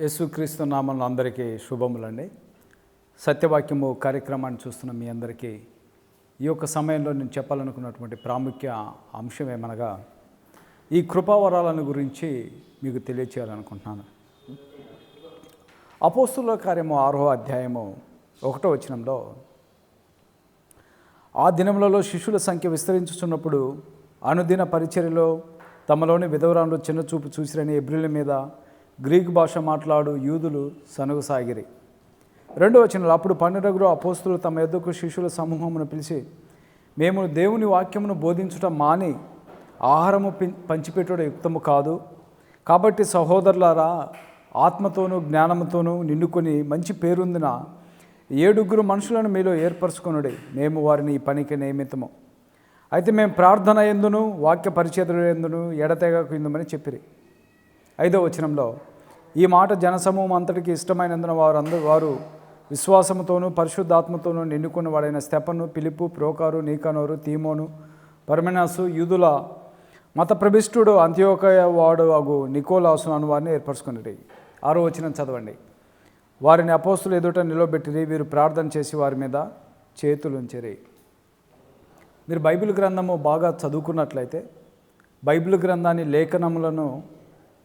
యేసుక్రీస్తు నామంలో అందరికీ శుభములండి. సత్యవాక్యము కార్యక్రమాన్ని చూస్తున్న మీ అందరికీ ఈ యొక్క సమయంలో నేను చెప్పాలనుకున్నటువంటి ప్రాముఖ్య అంశం ఏమనగా ఈ కృపావరాలను గురించి మీకు తెలియచేయాలనుకుంటున్నాను. అపోస్తుల కార్యము ఆరో అధ్యాయము ఒకటో వచనంలో ఆ దినములలో శిష్యుల సంఖ్య విస్తరించుచున్నప్పుడు అనుదిన పరిచర్యలో తమలోని విధవరాలు చిన్న చూపు చూసిరని ఎబ్రిల మీద గ్రీక్ భాష మాట్లాడు యూదులు సనుగుసాగిరి రెండో వచనంలో అప్పుడు పన్నెండుగురు అపోస్తులు తమ ఎద్దుకు శిష్యుల సమూహమును పిలిచి మేము దేవుని వాక్యమును బోధించుట మాని ఆహారము పంచిపెట్టడం పంచిపెట్టుట యుక్తము కాదు. కాబట్టి సహోదరులారా ఆత్మతోనూ జ్ఞానముతోనూ నిండుకొని మంచి పేరుందిన ఏడుగురు మనుషులను మీలో ఏర్పరచుకునుడి. మేము వారిని ఈ పనికి నియమితము. అయితే మేము ప్రార్థన ఎందును వాక్య పరిచేతుడు ఎందును ఎడతెగకు ఎందుమని చెప్పిరి. ఐదో వచనంలో ఈ మాట జనసమూహం అంతటికి ఇష్టమైనందున వారు వారు విశ్వాసముతోనూ పరిశుద్ధాత్మతోనూ నిండుకున్న వాడైన స్టెపను పిలుపు ప్రోకారు నీకనోరు తీమోను పర్మెనాసు యూదుల మత ప్రభిష్ఠుడు అంత్యోకయ వాడు అగు నికోలాసు అను వారిని ఏర్పరచుకున్నది ఆరో వచ్చిన చదవండి. వారిని అపోస్తులు ఎదుట నిలబెట్టిరి వీరు ప్రార్థన చేసి వారి మీద చేతులుంచిరి. మీరు బైబిల్ గ్రంథము బాగా చదువుకున్నట్లయితే బైబిల్ గ్రంథాన్ని లేఖనములను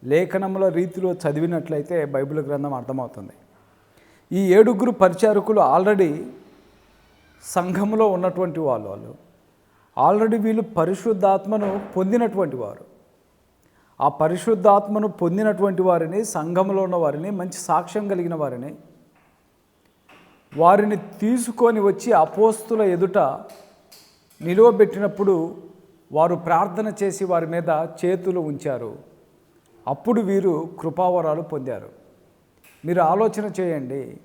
లేఖనముల రీతిలో చదివినట్లయితే బైబిల్ గ్రంథం అర్థమవుతుంది. ఈ ఏడుగురు పరిచారకులు ఆల్రెడీ సంఘంలో ఉన్నటువంటి వాళ్ళు వాళ్ళు. ఆల్రెడీ వీళ్ళు పరిశుద్ధాత్మను పొందినటువంటి వారు. ఆ పరిశుద్ధాత్మను పొందినటువంటి వారిని సంఘంలో ఉన్న వారిని మంచి సాక్ష్యం కలిగిన వారిని వారిని తీసుకొని వచ్చి అపోస్తుల ఎదుట నిలువబెట్టినప్పుడు వారు ప్రార్థన చేసి వారి మీద చేతులు ఉంచారు. అప్పుడు వీరు కృపావరాలు పొందారు. మీరు ఆలోచన చేయండి.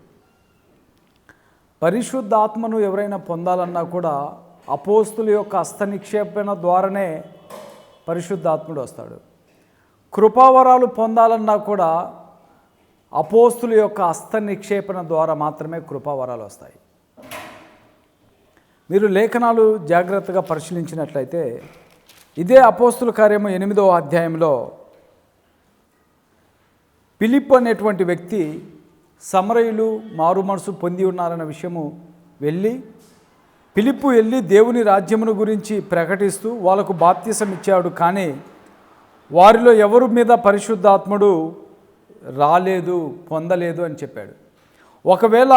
పరిశుద్ధాత్మను ఎవరైనా పొందాలన్నా కూడా అపోస్తుల యొక్క హస్త నిక్షేపణ ద్వారానే పరిశుద్ధాత్ముడు వస్తాడు. కృపావరాలు పొందాలన్నా కూడా అపోస్తుల యొక్క హస్త నిక్షేపణ ద్వారా మాత్రమే కృపావరాలు వస్తాయి. మీరు లేఖనాలు జాగ్రత్తగా పరిశీలించినట్లయితే ఇదే అపోస్తుల కార్యము ఎనిమిదవ అధ్యాయంలో పిలిప్ అనేటువంటి వ్యక్తి సమరయులు మారు మనసు పొంది ఉన్నారన్న విషయము వెళ్ళి పిలిప్పు వెళ్ళి దేవుని రాజ్యమును గురించి ప్రకటిస్తూ వాళ్ళకు బాప్తీసం ఇచ్చాడు. కానీ వారిలో ఎవరి మీద పరిశుద్ధాత్ముడు రాలేదు పొందలేదు అని చెప్పాడు. ఒకవేళ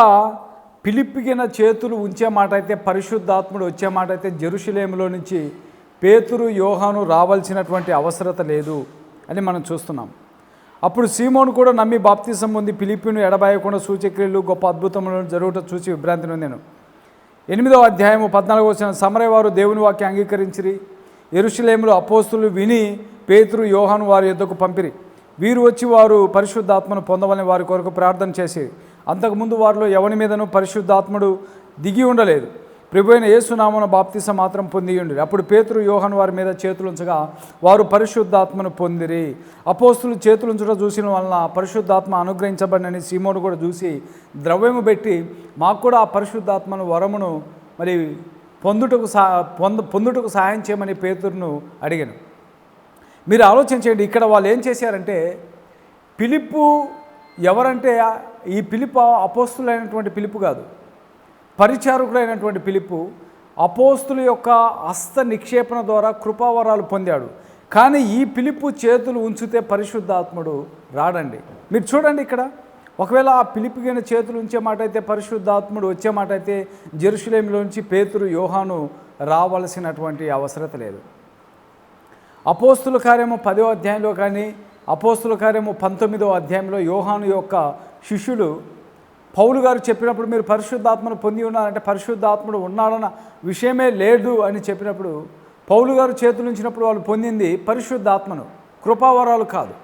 పిలిపిగిన చేతులు ఉంచే మాట అయితే పరిశుద్ధాత్ముడు వచ్చే మాట అయితే జెరూషలేములో నుంచి పేతురు యోహాను రావాల్సినటువంటి అవసరత లేదు అని మనం చూస్తున్నాం. అప్పుడు సీమోను కూడా నమ్మి బాప్తిసం పొంది పిలిపిను ఎడబాయకుండా సూచక్రియలు గొప్ప అద్భుతములను జరుగుట చూసి విభ్రాంతి నొందాను. ఎనిమిదవ అధ్యాయము పద్నాలుగు వచ్చిన సమరయవారు దేవుని వాక్యం అంగీకరించిరి. ఎరుషులేములు అపోస్తులు విని పేతురు యోహాను వారి యుద్ధకు పంపిరి. వీరు వచ్చి వారు పరిశుద్ధాత్మను పొందవలని వారి కొరకు ప్రార్థన చేసి అంతకుముందు వారిలో ఎవరి మీదనూ పరిశుద్ధాత్ముడు దిగి ఉండలేదు. ప్రభు అయిన యేసునామన బాప్తిస మాత్రం పొంది ఉండి అప్పుడు పేతురు యోహన్ వారి మీద చేతులుంచగా వారు పరిశుద్ధాత్మను పొందిరి. అపోస్తులు చేతులుంచడం చూసిన వలన పరిశుద్ధాత్మ అనుగ్రహించబడినని సీమోను కూడా చూసి ద్రవ్యము పెట్టి మాకు కూడా ఆ పరిశుద్ధాత్మను వరమును మరి పొందుటకు సా పొంద పొందుటకు సహాయం చేయమని పేతురును అడిగాను. మీరు ఆలోచించండి ఇక్కడ వాళ్ళు ఏం చేశారంటే పిలుపు ఎవరంటే ఈ పిలుపు అపోస్తులైనటువంటి పిలుపు కాదు. పరిచారకుడైనటువంటి పిలుపు అపోస్తుల యొక్క హస్త నిక్షేపణ ద్వారా కృపావరాలు పొందాడు. కానీ ఈ పిలుపు చేతులు ఉంచితే పరిశుద్ధాత్ముడు రాడండి. మీరు చూడండి ఇక్కడ. ఒకవేళ ఆ పిలిపిగిన చేతులు ఉంచే మాట అయితే పరిశుద్ధాత్ముడు వచ్చే మాట అయితే జెరూసలేంలోంచి పేతురు యోహాను రావలసినటువంటి అవసరత లేదు. అపోస్తుల కార్యము పదో అధ్యాయంలో కానీ అపోస్తుల కార్యము పంతొమ్మిదో అధ్యాయంలో యోహాను యొక్క శిష్యులు పౌలు గారు చెప్పినప్పుడు మీరు పరిశుద్ధాత్మను పొంది ఉన్నారంటే పరిశుద్ధాత్ముడు ఉన్నాడన్న విషయమే లేదు అని చెప్పినప్పుడు పౌలు గారు చేతులు ఉంచినప్పుడు వాళ్ళు పొందింది పరిశుద్ధాత్మను. కృపావరాలు కాదు.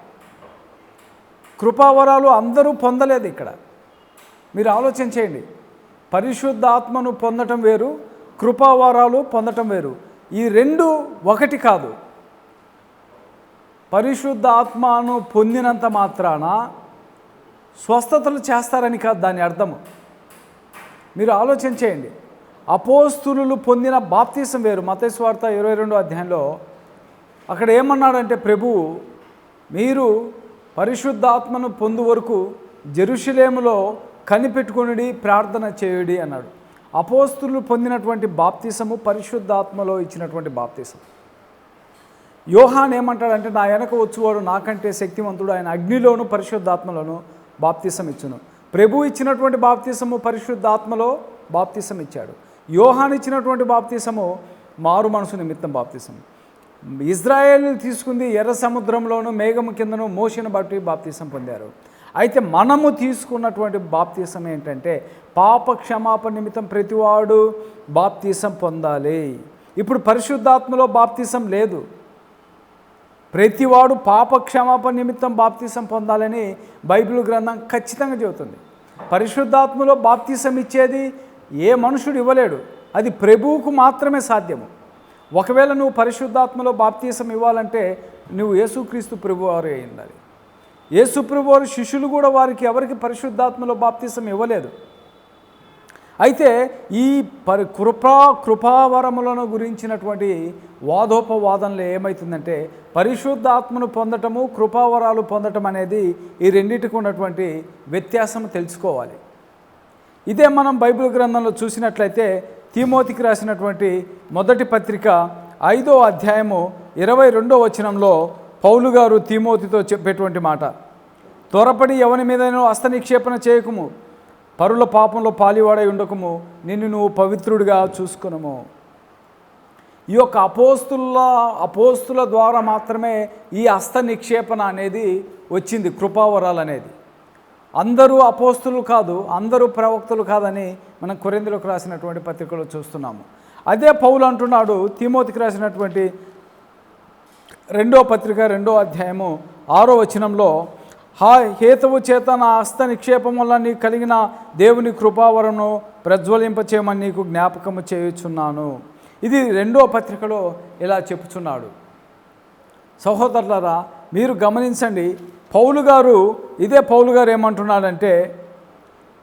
కృపావరాలు అందరూ పొందలేదు ఇక్కడ. మీరు ఆలోచన చేయండి. పరిశుద్ధాత్మను పొందటం వేరు కృపావరాలు పొందటం వేరు. ఈ రెండు ఒకటి కాదు. పరిశుద్ధాత్మను పొందినంత మాత్రాన స్వస్థతలు చేస్తారని కాదు దాని అర్థము. మీరు ఆలోచన చేయండి. అపోస్తులు పొందిన బాప్తీసం వేరు. మతేశ్వార్త ఇరవై రెండో అధ్యాయంలో అక్కడ ఏమన్నాడంటే ప్రభువు మీరు పరిశుద్ధాత్మను పొందు వరకు జెరూషలేములో కనిపెట్టుకుని ప్రార్థన చేయుడి అన్నాడు. అపోస్తులు పొందినటువంటి బాప్తీసము పరిశుద్ధాత్మలో ఇచ్చినటువంటి బాప్తీసం యోహాన్ ఏమంటాడంటే నా వెనక వచ్చువాడు నాకంటే శక్తివంతుడు. ఆయన అగ్నిలోను పరిశుద్ధాత్మలోను బాప్తిసం ఇచ్చును. ప్రభు ఇచ్చినటువంటి బాప్తిసము పరిశుద్ధాత్మలో బాప్తిసం ఇచ్చాడు. యోహాన్ ఇచ్చినటువంటి బాప్తిసము మారు మనసు నిమిత్తం బాప్తిసం. ఇజ్రాయేల్ తీసుకుంది ఎర్ర సముద్రంలోను మేఘము కిందను మోషను బట్టి బాప్తిసం పొందారు. అయితే మనము తీసుకున్నటువంటి బాప్తీసం ఏంటంటే పాప క్షమాపణ నిమిత్తం ప్రతివాడు బాప్తీసం పొందాలి. ఇప్పుడు పరిశుద్ధాత్మలో బాప్తీసం లేదు. ప్రతివాడు పాప క్షమాపణ నిమిత్తం బాప్తీసం పొందాలని బైబిల్ గ్రంథం ఖచ్చితంగా చెబుతుంది. పరిశుద్ధాత్మలో బాప్తీసం ఇచ్చేది ఏ మనుషుడు ఇవ్వలేడు. అది ప్రభువుకు మాత్రమే సాధ్యము. ఒకవేళ నువ్వు పరిశుద్ధాత్మలో బాప్తీసం ఇవ్వాలంటే నువ్వు యేసుక్రీస్తు ప్రభువారు అయి ఉండాలి యేసు శిష్యులు కూడా వారికి ఎవరికి పరిశుద్ధాత్మలో బాప్తీసం ఇవ్వలేదు. అయితే ఈ పరి కృపా కృపావరములను గురించినటువంటి వాదోపవాదంలో ఏమవుతుందంటే పరిశుద్ధాత్మను పొందటము కృపావరాలు పొందటం అనేది ఈ రెండింటికి ఉన్నటువంటి వ్యత్యాసం తెలుసుకోవాలి. ఇదే మనం బైబిల్ గ్రంథంలో చూసినట్లయితే తీమోతికి రాసినటువంటి మొదటి పత్రిక ఐదో అధ్యాయము ఇరవై రెండో వచనంలో పౌలు గారు తీమోతితో చెప్పేటువంటి మాట. త్వరపడి ఎవరి మీదనో హస్త నిక్షేపణ చేయకము. పరుల పాపంలో పాలివాడై ఉండకము. నిన్ను నువ్వు పవిత్రుడిగా చూసుకునము. ఈ యొక్క అపోస్తుల అపోస్తుల ద్వారా మాత్రమే ఈ హస్త నిక్షేపణ అనేది వచ్చింది కృపావరాలు అనేది. అందరూ అపోస్తులు కాదు అందరూ ప్రవక్తలు కాదని మనం కొరిందులకు రాసినటువంటి పత్రికలో చూస్తున్నాము. అదే పౌలు అంటున్నాడు తిమోతికి రాసినటువంటి రెండో పత్రిక రెండో అధ్యాయము ఆరో వచనంలో హా హేతువు చేత నా హస్త నిక్షేపం వల్ల నీకు కలిగిన దేవుని కృపావరను ప్రజ్వలింపచేయమని నీకు జ్ఞాపకము చేయుచున్నాను. ఇది రెండో పత్రికలో ఇలా చెప్పుచున్నాడు. సహోదరులారా మీరు గమనించండి పౌలు గారు ఇదే పౌలు గారు ఏమంటున్నాడంటే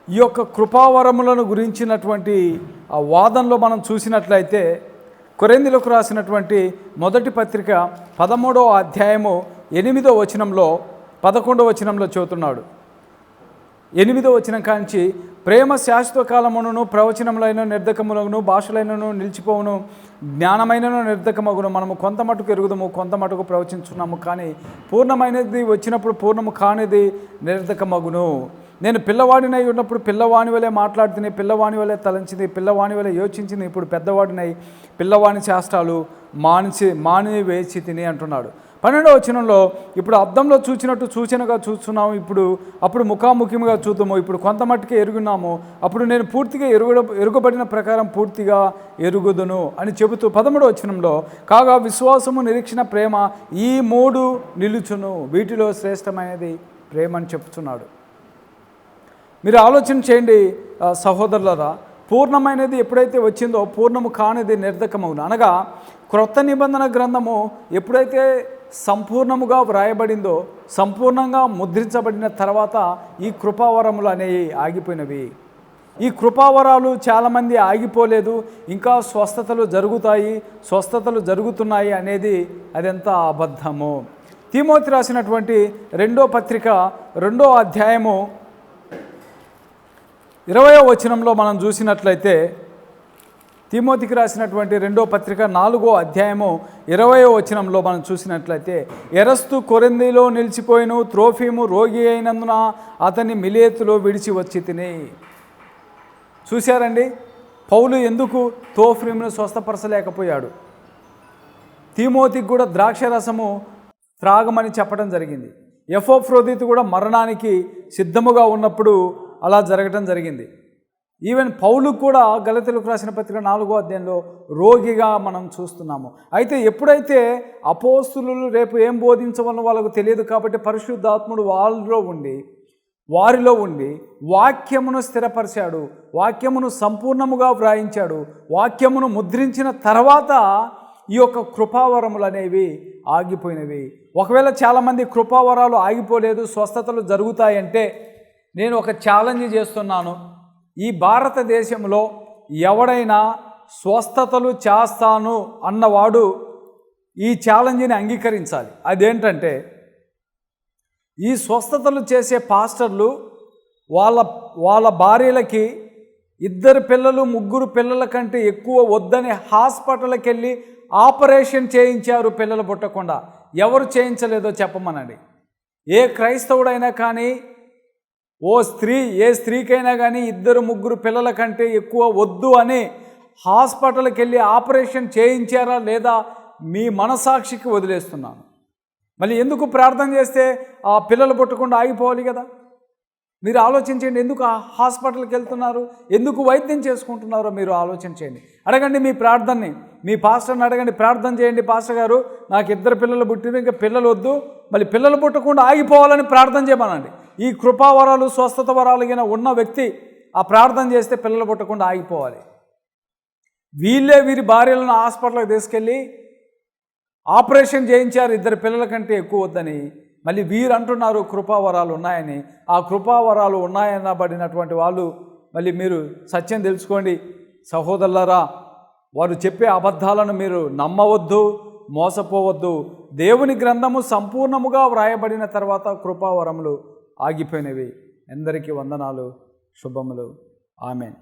ఈ యొక్క కృపావరములను గురించినటువంటి ఆ వాదనలో మనం చూసినట్లయితే కొరెందులకు రాసినటువంటి మొదటి పత్రిక పదమూడవ అధ్యాయము ఎనిమిదో వచనంలో పదకొండవ వచనంలో చెబుతున్నాడు. ఎనిమిదో వచ్చిన కాంచి ప్రేమ శాశ్వత కాలమును ప్రవచనములైన నిర్ధకములను భాషలైనను నిలిచిపోవును జ్ఞానమైనను నిర్ధకమగును మనము కొంత మటుకు ఎరుగుదము కొంత మటుకు ప్రవచించున్నాము కానీ పూర్ణమైనది వచ్చినప్పుడు పూర్ణము కానిది నిర్ధకమగును నేను పిల్లవాడినై ఉన్నప్పుడు పిల్లవాని వలె మాట్లాడుతుని పిల్లవాని వలె తలంచింది పిల్లవాని వలె యోచించింది ఇప్పుడు పెద్దవాడినై పిల్లవాని శాస్త్రాలు మానిచి మాని వేచి తిని అంటున్నాడు. పన్నెండవ వచనంలో ఇప్పుడు అద్దంలో చూచినట్టు సూచనగా చూస్తున్నాము ఇప్పుడు అప్పుడు ముఖాముఖిగా చూద్దాము ఇప్పుడు కొంత మట్టుకే ఎరుగున్నాము అప్పుడు నేను పూర్తిగా ఎరుగ ఎరుగబడిన ప్రకారం పూర్తిగా ఎరుగుదును అని చెబుతూ పదమూడవ వచనంలో కాగా విశ్వాసము నిరీక్షణ ప్రేమ ఈ మూడు నిలుచును వీటిలో శ్రేష్టమైనది ప్రేమ అని చెప్తున్నాడు. మీరు ఆలోచన చేయండి సహోదరులరా పూర్ణమైనది ఎప్పుడైతే వచ్చిందో పూర్ణము కానిది నిర్ధకమవును అనగా క్రొత్త నిబంధన గ్రంథము ఎప్పుడైతే సంపూర్ణముగా వ్రాయబడిందో సంపూర్ణంగా ముద్రించబడిన తర్వాత ఈ కృపావరములు అనేవి ఆగిపోయినవి. ఈ కృపావరాలు చాలామంది ఆగిపోలేదు ఇంకా స్వస్థతలు జరుగుతాయి స్వస్థతలు జరుగుతున్నాయి అనేది అదెంత అబద్ధము. తిమోతి రాసినటువంటి రెండో పత్రిక రెండో అధ్యాయము ఇరవయో వచనంలో మనం చూసినట్లయితే తిమోతికి రాసినటువంటి రెండో పత్రిక నాలుగో అధ్యాయము ఇరవయో వచనంలో మనం చూసినట్లయితే ఎరస్తు కొరిందిలో నిలిచిపోయిన త్రోఫీము రోగి అయినందున అతని మిలేతులో విడిచి వచ్చి తిని. చూశారండి? పౌలు ఎందుకు తోఫ్రీమును స్వస్థపరచలేకపోయాడు? తిమోతికి కూడా ద్రాక్షరసము త్రాగమని చెప్పడం జరిగింది. ఎఫోఫ్రోదిత్ కూడా మరణానికి సిద్ధముగా ఉన్నప్పుడు అలా జరగటం జరిగింది. ఈవెన్ పౌలు కూడా గలతెలకు రాసిన పత్రిక నాలుగో అధ్యాయంలో రోగిగా మనం చూస్తున్నాము. అయితే ఎప్పుడైతే అపోస్తులు రేపు ఏం బోధించవలన వాళ్ళకు తెలియదు కాబట్టి పరిశుద్ధాత్ముడు వాళ్ళలో ఉండి వారిలో ఉండి వాక్యమును స్థిరపరిచాడు వాక్యమును సంపూర్ణముగా వ్రాయించాడు వాక్యమును ముద్రించిన తర్వాత ఈ యొక్క కృపావరములు అనేవి ఆగిపోయినవి. ఒకవేళ చాలామంది కృపావరాలు ఆగిపోలేదు స్వస్థతలు జరుగుతాయంటే నేను ఒక ఛాలెంజ్ చేస్తున్నాను. ఈ భారతదేశంలో ఎవడైనా స్వస్థతలు చేస్తాను అన్నవాడు ఈ ఛాలెంజ్ని అంగీకరించాలి. అదేంటంటే ఈ స్వస్థతలు చేసే పాస్టర్లు వాళ్ళ వాళ్ళ భార్యలకి ఇద్దరు పిల్లలు ముగ్గురు పిల్లల కంటే ఎక్కువ వద్దని హాస్పిటల్కి వెళ్ళి ఆపరేషన్ చేయించారు పిల్లలు పుట్టకుండా. ఎవరు చేయించలేదో చెప్పమనండి. ఏ క్రైస్తవుడైనా కానీ ఓ స్త్రీ ఏ స్త్రీకైనా కానీ ఇద్దరు ముగ్గురు పిల్లల కంటే ఎక్కువ వద్దు అని హాస్పిటల్కి వెళ్ళి ఆపరేషన్ చేయించారా లేదా మీ మనసాక్షికి వదిలేస్తున్నాను. మళ్ళీ ఎందుకు ప్రార్థన చేస్తే ఆ పిల్లలు పుట్టకుండా ఆగిపోవాలి కదా? మీరు ఆలోచించండి ఎందుకు హాస్పిటల్కి వెళ్తున్నారు ఎందుకు వైద్యం చేసుకుంటున్నారో మీరు ఆలోచన చేయండి. అడగండి మీ ప్రార్థనని. మీ పాస్టర్ని అడగండి ప్రార్థన చేయండి పాస్టర్ గారు నాకు ఇద్దరు పిల్లలు పుట్టిన ఇంకా పిల్లలు వద్దు మళ్ళీ పిల్లలు పుట్టకుండా ఆగిపోవాలని ప్రార్థన చేయమనండి. ఈ కృపావరాలు స్వస్థత వరాలు గిన ఉన్న వ్యక్తి ఆ ప్రార్థన చేస్తే పిల్లలు పుట్టకుండా ఆగిపోవాలి. వీళ్ళే వీరి భార్యలను హాస్పిటల్కి తీసుకెళ్ళి ఆపరేషన్ చేయించారు. ఇద్దరు పిల్లల కంటే ఎక్కువ వద్దని మళ్ళీ వీరు అంటున్నారు కృపావరాలు ఉన్నాయని. ఆ కృపావరాలు ఉన్నాయనబడినటువంటి వాళ్ళు మళ్ళీ మీరు సత్యం తెలుసుకోండి. సహోదరులరా వారు చెప్పే అబద్ధాలను మీరు నమ్మవద్దు మోసపోవద్దు. దేవుని గ్రంథము సంపూర్ణముగా వ్రాయబడిన తర్వాత కృపావరములు ఆగిపోయినవి. అందరికీ వందనాలు శుభములు. ఆమెన్.